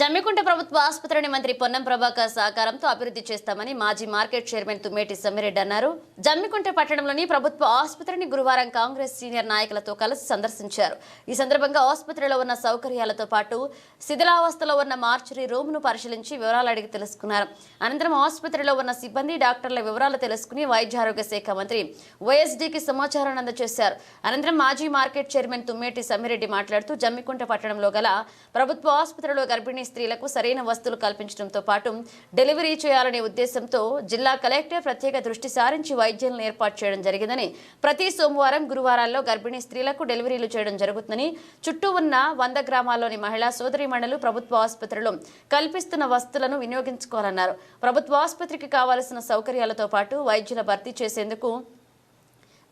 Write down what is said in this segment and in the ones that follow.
జమ్మికుంట ప్రభుత్వ ఆసుపత్రిని మంత్రి పొన్నం ప్రభాకర్ సహకారంతో అభివృద్ధి చేస్తామని మాజీ మార్కెట్ చైర్మన్ తుమ్మేటి సమ్మిరెడ్డి అన్నారు. జమ్మికుంట పట్టణంలోని ప్రభుత్వ ఆసుపత్రిని గురువారం కాంగ్రెస్ సీనియర్ నాయకులతో కలిసి సందర్శించారు. ఈ సందర్భంగా ఆసుపత్రిలో ఉన్న సౌకర్యాలతో పాటు శిథిలావస్థలో ఉన్న మార్చురీ రూమ్ను పరిశీలించి వివరాలు అడిగి తెలుసుకున్నారు. అనంతరం ఆసుపత్రిలో ఉన్న సిబ్బంది డాక్టర్ల వివరాలు తెలుసుకుని వైద్య ఆరోగ్య శాఖ మంత్రి వైఎస్డీకి సమాచారాన్ని అందజేశారు. అనంతరం మాజీ మార్కెట్ చైర్మన్ తుమ్మేటి సమ్మిరెడ్డి మాట్లాడుతూ జమ్మికుంట పట్టణంలో గల ప్రభుత్వ ఆసుపత్రిలో గర్భిణీ స్త్రీలకు సరైన వస్తువులు కల్పించడంతో పాటు డెలివరీ చేయాలనే ఉద్దేశంతో జిల్లా కలెక్టర్ ప్రత్యేక దృష్టి సారించి వైద్యులను ఏర్పాటు చేయడం జరిగిందని ప్రతి సోమవారం గురువారాల్లో గర్భిణీ స్త్రీలకు డెలివరీలు చేయడం జరుగుతుందని చుట్టూ ఉన్న వంద గ్రామాల్లోని మహిళా సోదరీమణులు ప్రభుత్వ ఆసుపత్రిలో కల్పిస్తున్న వస్తువులను వినియోగించుకోవాలన్నారు. ప్రభుత్వ ఆసుపత్రికి కావాల్సిన సౌకర్యాలతో పాటు వైద్యుల భర్తీ చేసేందుకు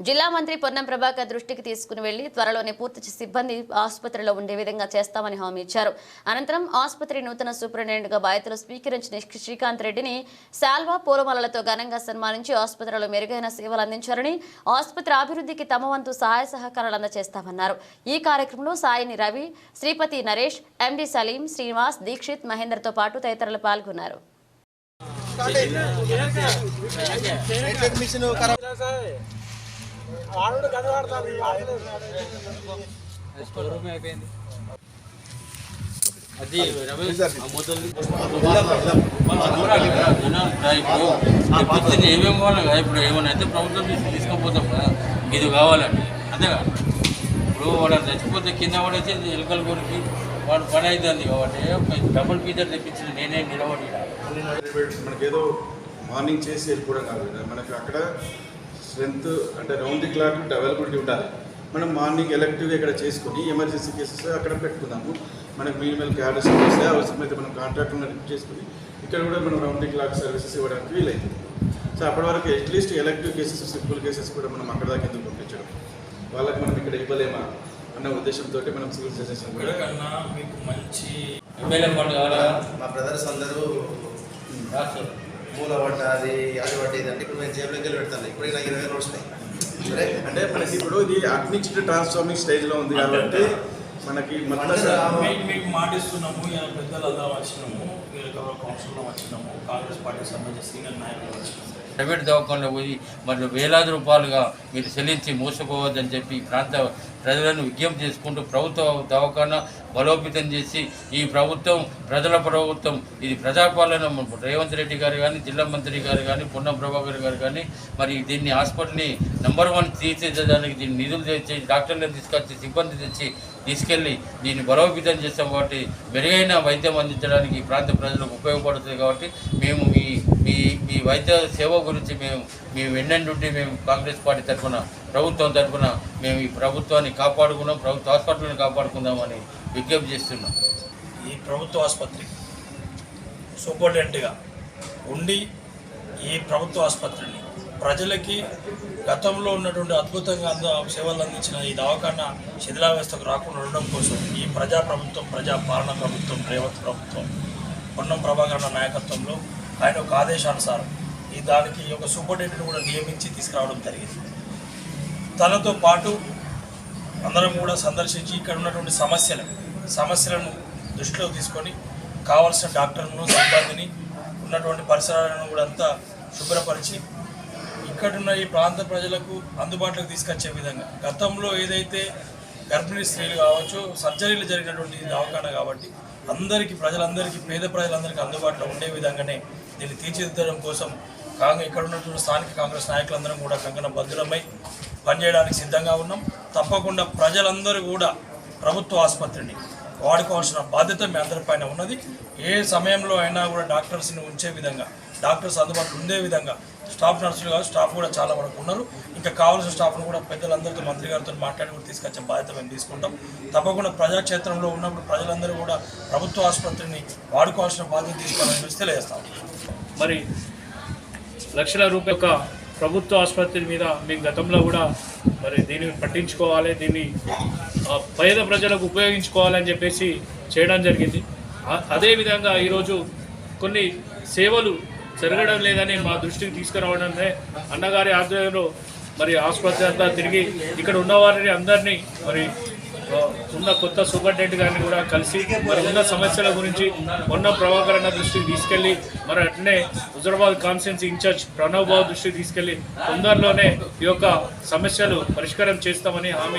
జిల్లా మంత్రి పొన్నం ప్రభాకర్ దృష్టికి తీసుకుని వెళ్ళి త్వరలోనే పూర్తి సిబ్బంది ఆసుపత్రిలో ఉండే విధంగా చేస్తామని హామీ ఇచ్చారు. అనంతరం ఆసుపత్రి నూతన సూపరింటెండెంట్గా బాధ్యతలు స్వీకరించిన శ్రీకాంత్ రెడ్డిని శాల్వా పూలమాలలతో ఘనంగా సన్మానించి ఆసుపత్రిలో మెరుగైన సేవలు అందించారని ఆసుపత్రి అభివృద్ధికి తమ వంతు సహాయ సహకారాలు అందజేస్తామన్నారు ఈ కార్యక్రమంలో సాయిని రవి శ్రీపతి నరేష్ ఎండి సలీం శ్రీనివాస్ దీక్షిత్ మహేందర్తో పాటు తదితరులు పాల్గొన్నారు. మిషన్ అది ఇప్పుడు ఏమేమి కావాలి కదా ఇప్పుడు ఏమైనా అయితే ప్రభుత్వం నుంచి తీసుకుపోతాం కదా ఇది కావాలండి అంతేగా? ఇప్పుడు వాడు చచ్చిపోతే కింద పడేసి ఎలుకలు కొరికి వాడు పని అవుతుంది కాబట్టి డబుల్ పీజర్ తెప్పించిన నేనే నిలబడి మనకి ఏదో మార్నింగ్ చేసి వెళ్ళిపోవడం కాదు కదా మనకి అక్కడ స్ట్రెంత్ అంటే రౌండ్ ది క్లాక్ అవైలబిలిటీ ఉండాలి. మనం మార్నింగ్ ఎలక్టివ్ ఇక్కడ చేసుకుని ఎమర్జెన్సీ కేసెస్ అక్కడ పెట్టుకుందాము. మనకు మినిమల్ క్యారెస్ వస్తే అవసరమైతే మనం కాంట్రాక్ట్ చేసుకుని ఇక్కడ కూడా మనం రౌండ్ ది క్లాక్ సర్వీసెస్ ఇవ్వడానికి వీలైతుంది. సో అప్పటి వరకు at least elective cases simple cases కూడా మనం అక్కడ దాకా ఎందుకు పంపించడం? వాళ్ళకి మనం ఇక్కడ ఇవ్వలేమా అన్న ఉద్దేశంతో మనం సివిల్ సర్వీసెస్ కూడా మంచి మా బ్రదర్స్ అందరూ మూల పడ్డ అది అది పడ్డది అంటే ఇప్పుడు మేము జేబులోకి వెళ్ళి పెడతాను ఇప్పుడు నాకు ఇరవై వేలు వస్తాయి. సరే? అంటే మనకి ఇప్పుడు ఇది అడ్మిక్స్డ్ ట్రాన్స్ఫార్మింగ్ స్టేజ్లో ఉంది కాబట్టి మనకి మొత్తం మీకు మీకు మాటిస్తున్నాము ఇలా పెద్దలు అందరం వచ్చినాము వీళ్ళకి కౌన్సిల్లో వచ్చినాము కాంగ్రెస్ పార్టీకి సంబంధించిన సీనియర్ నాయకులు వచ్చినాము ప్రైవేట్ దవాఖానలో పోయి మరి వేలాది రూపాయలుగా మీరు చెల్లించి మోసపోవద్దని చెప్పి ఈ ప్రాంత ప్రజలను విజ్ఞప్తి చేసుకుంటూ ప్రభుత్వ దవాఖానా బలోపేతం చేసి ఈ ప్రభుత్వం ప్రజల ప్రభుత్వం ఇది ప్రజాపాలన రేవంత్ రెడ్డి గారు కానీ జిల్లా మంత్రి గారు కానీ పొన్నం ప్రభాకర్ గారు కానీ మరి దీన్ని హాస్పిటల్ని నెంబర్ వన్ తీర్చేదానికి దీన్ని నిధులు తెచ్చి డాక్టర్లను తీసుకొచ్చి సిబ్బంది తెచ్చి తీసుకెళ్ళి దీన్ని బలోపేతం చేస్తాం కాబట్టి మెరుగైన వైద్యం అందించడానికి ఈ ప్రాంత ప్రజలకు ఉపయోగపడుతుంది కాబట్టి మేము మీ మీ మీ వైద్య సేవ గురించి మేము మేము వెన్నంటుంటే మేము కాంగ్రెస్ పార్టీ తరఫున ప్రభుత్వం తరఫున మేము ఈ ప్రభుత్వాన్ని కాపాడుకున్నాం ప్రభుత్వ హాస్పిటల్ని కాపాడుకుందామని విజ్ఞప్తి చేస్తున్నాం. ఈ ప్రభుత్వ ఆసుపత్రి సూపరింటెండెంట్గా ఉండి ఈ ప్రభుత్వ ఆసుపత్రిని ప్రజలకి గతంలో ఉన్నటువంటి అద్భుతంగా అంద సేవలు అందించిన ఈ దవాఖాన శిథిలావ్యవస్థకు రాకుండా ఉండడం కోసం ఈ ప్రజా ప్రభుత్వం ప్రజా పాలన ప్రభుత్వం రేవంత్ ప్రభుత్వం పొన్నం ప్రభాకరణ నాయకత్వంలో ఆయన ఒక ఆదేశానుసారం ఈ దానికి ఒక సూపరింటెండెంట్ కూడా నియమించి తీసుకురావడం జరిగింది. తనతో పాటు అందరం కూడా సందర్శించి ఇక్కడ ఉన్నటువంటి సమస్యలు సమస్యలను దృష్టిలో తీసుకొని కావాల్సిన డాక్టర్లను సిబ్బందిని ఉన్నటువంటి పరిసరాలను కూడా అంతా శుభ్రపరిచి ఇక్కడున్న ఈ ప్రాంత ప్రజలకు అందుబాటులోకి తీసుకొచ్చే విధంగా గతంలో ఏదైతే గర్భిణీ స్త్రీలు కావచ్చు సర్జరీలు జరిగినటువంటి దవాఖాన కాబట్టి అందరికీ ప్రజలందరికీ పేద ప్రజలందరికీ అందుబాటులో ఉండే విధంగానే దీన్ని తీర్చిదిద్దడం కోసం కాంగ్రెస్ ఇక్కడ ఉన్నటువంటి స్థానిక కాంగ్రెస్ నాయకులందరం కూడా కంకణ బద్దులమై పనిచేయడానికి సిద్ధంగా ఉన్నాం. తప్పకుండా ప్రజలందరూ కూడా ప్రభుత్వ ఆసుపత్రిని వాడుకోవాల్సిన బాధ్యత మీ అందరిపైన ఉన్నది. ఏ సమయంలో అయినా కూడా డాక్టర్స్ని ఉంచే విధంగా డాక్టర్స్ అందుబాటులో ఉండే విధంగా స్టాఫ్ నర్సులు కాదు స్టాఫ్ కూడా చాలా వరకు ఉన్నారు. ఇంకా కావాల్సిన స్టాఫ్ను కూడా పెద్దలందరితో మంత్రి గారితో మాట్లాడి కూడా తీసుకొచ్చే బాధ్యత మేము తీసుకుంటాం. తప్పకుండా ప్రజాక్షేత్రంలో ఉన్నప్పుడు ప్రజలందరూ కూడా ప్రభుత్వ ఆసుపత్రిని వాడుకోవాల్సిన బాధ్యత తీసుకోవాలని చెప్పి తెలియజేస్తాం. మరి లక్షల రూపాయల ప్రభుత్వ ఆసుపత్రి మీద మేము గతంలో కూడా మరి దీన్ని పట్టించుకోవాలి దీన్ని పేద ప్రజలకు ఉపయోగించుకోవాలని చెప్పేసి చేయడం జరిగింది. అదేవిధంగా ఈరోజు కొన్ని సేవలు జరగడం లేదని మా దృష్టికి తీసుకురావడమే అన్నగారి ఆధ్వర్యంలో మరి ఆసుపత్రి అంతా తిరిగి ఇక్కడ ఉన్న వారిని అందరినీ మరి ఉన్న కొత్త సూపరింటెండెంట్ గారిని కూడా కలిసి మరి ఉన్న సమస్యల గురించి ఉన్న ప్రభాకర్ అన్న దృష్టికి తీసుకెళ్ళి మరి అట్నే Huzurabad constituency in charge Pranav Babu దృష్టికి తీసుకెళ్ళి తొందరలోనే ఈ యొక్క సమస్యలు పరిష్కారం చేస్తామని హామీ